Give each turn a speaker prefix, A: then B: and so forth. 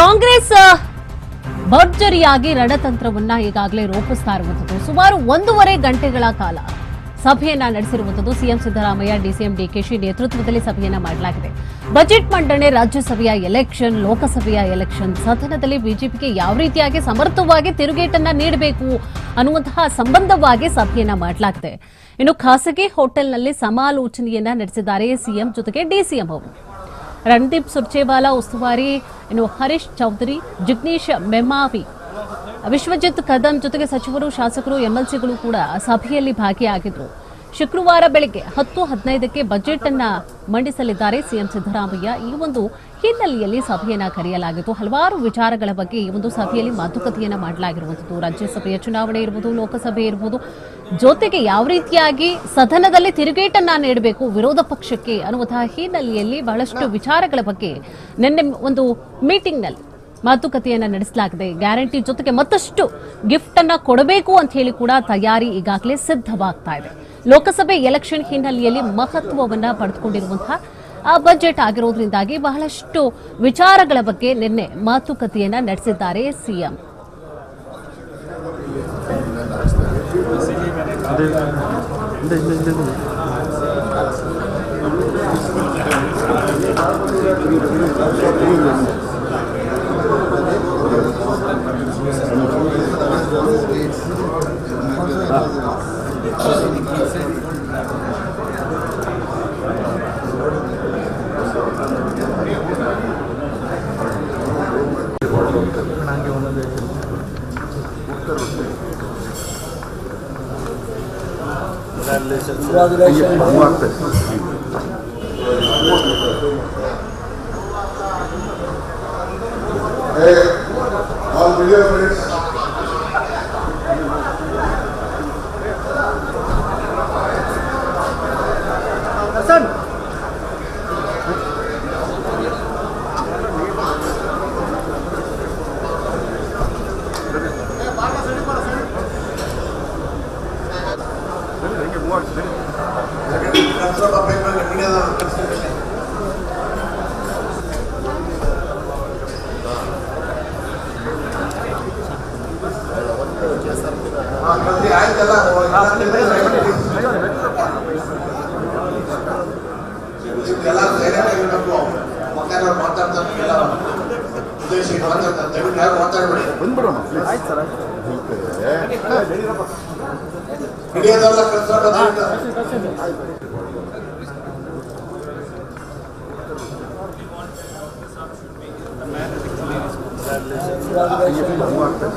A: ಕಾಂಗ್ರೆಸ್ ಭರ್ಜರಿಯಾಗಿ ರಣತಂತ್ರವನ್ನ ಈಗಾಗಲೇ ರೂಪಿಸ್ತಾ ಇರುವಂತದ್ದು ಸುಮಾರು ಒಂದೂವರೆ ಗಂಟೆಗಳ ಕಾಲ ಸಭೆಯನ್ನ ನಡೆಸಿರುವಂತದ್ದು ಸಿಎಂ ಸಿದ್ದರಾಮಯ್ಯ, ಡಿಸಿಎಂ ಡಿಕೆಶಿ ನೇತೃತ್ವದಲ್ಲಿ ಸಭೆಯನ್ನ ಮಾಡಲಾಗಿದೆ. ಬಜೆಟ್ ಮಂಡನೆ, ರಾಜ್ಯಸಭೆಯ ಎಲೆಕ್ಷನ್, ಲೋಕಸಭೆಯ ಎಲೆಕ್ಷನ್, ಸದನದಲ್ಲಿ ಬಿಜೆಪಿಗೆ ಯಾವ ರೀತಿಯಾಗಿ ಸಮರ್ಥವಾಗಿ ತಿರುಗೇಟನ್ನ ನೀಡಬೇಕು ಅನ್ನುವಂತಹ ಸಂಬಂಧವಾಗಿ ಸಭೆಯನ್ನ ಮಾಡಲಾಗಿದೆ. ಇನ್ನು ಖಾಸಗಿ ಹೋಟೆಲ್ನಲ್ಲಿ ಸಮಾಲೋಚನೆಯನ್ನ ನಡೆಸಿದ್ದಾರೆ ಸಿಎಂ ಜೊತೆಗೆ ಡಿಸಿಎಂ ಅವರು. ರಣದೀಪ್ ಸುರ್ಜೇವಾಲಾ ಉಸ್ತುವಾರಿ ಇನ್ನು ಹರೀಶ್ ಚೌಧರಿ ಜಿಗ್ನೇಶ್ ಮೆಮಾವಿ ವಿಶ್ವಜಿತ್ ಕದಂ ಜೊತೆಗೆ ಸಚಿವರು, ಶಾಸಕರು, ಎಂಎಲ್ಸಿಗಳು ಕೂಡ ಸಭೆಯಲ್ಲಿ ಭಾಗಿಯಾಗಿದ್ದರು ಶುಕ್ರವಾರ ಬೆಳಗ್ಗೆ ಹತ್ತು ಹದಿನೈದಕ್ಕೆ ಬಜೆಟ್ ಅನ್ನ ಮಂಡಿಸಲಿದ್ದಾರೆ ಸಿಎಂ ಸಿದ್ದರಾಮಯ್ಯ. ಈ ಒಂದು ಹಿನ್ನೆಲೆಯಲ್ಲಿ ಸಭೆಯನ್ನು ಕರೆಯಲಾಗಿತ್ತು. ಹಲವಾರು ವಿಚಾರಗಳ ಬಗ್ಗೆ ಈ ಒಂದು ಸಭೆಯಲ್ಲಿ ಮಾತುಕತೆಯನ್ನು ಮಾಡಲಾಗಿರುವಂಥದ್ದು. ರಾಜ್ಯಸಭೆಯ ಚುನಾವಣೆ ಇರಬಹುದು ಲೋಕಸಭೆ ಇರಬಹುದು ಜೊತೆಗೆ ಯಾವ ರೀತಿಯಾಗಿ ಸದನದಲ್ಲಿ ತಿರುಗೇಟನ್ನ ನೀಡಬೇಕು ವಿರೋಧ ಪಕ್ಷಕ್ಕೆ ಅನ್ನುವಂತಹ ಹಿನ್ನೆಲೆಯಲ್ಲಿ ಬಹಳಷ್ಟು ವಿಚಾರಗಳ ಬಗ್ಗೆ ನಿನ್ನೆ ಒಂದು ಮೀಟಿಂಗ್ನಲ್ಲಿ ಮಾತುಕತೆಯನ್ನ ನಡೆಸಲಾಗಿದೆ. ಗ್ಯಾರಂಟಿ ಜೊತೆಗೆ ಮತ್ತಷ್ಟು ಗಿಫ್ಟ್ ಅನ್ನ ಕೊಡಬೇಕು ಅಂತ ಹೇಳಿ ಕೂಡ ತಯಾರಿ ಈಗಾಗಲೇ ಸಿದ್ಧವಾಗ್ತಾ ಇದೆ. ಲೋಕಸಭೆ ಎಲೆಕ್ಷನ್ ಹಿನ್ನೆಲೆಯಲ್ಲಿ ಮಹತ್ವವನ್ನ ಪಡೆದುಕೊಂಡಿರುವಂತಹ ಆ ಬಜೆಟ್ ಆಗಿರೋದ್ರಿಂದಾಗಿ ಬಹಳಷ್ಟು ವಿಚಾರಗಳ ಬಗ್ಗೆ ನಿನ್ನೆ ಮಾತುಕತೆಯನ್ನ ನಡೆಸಿದ್ದಾರೆ CM
B: Değil, değil, değil, değil. Thank you. muhakkak. Evet, al biliyor muyuz? Media, ಹಾ, ಕಲ್ತಿ ಆಯ್ತಲ್ಲ ಎಲ್ಲ ಸೈಲೆಂಟ್ ಆಗಿರ್ಬೇಕು ಮಕ್ಕಳು ಮಾತಾಡ್ತಾರೆ ಎಲ್ಲ ಉದ್ದೇಶ ಮಾತಾಡ್ತಾರೆ ದಯವಿಟ್ಟು ಯಾರು ಮಾತಾಡಬೇಡಿ
C: ಬಂದ್ಬಿಡೋಣ ಆಯ್ತು ಸರ್
B: ಹಿಡಿಯೋದೆಲ್ಲ Yapılmaz
C: muhakkak.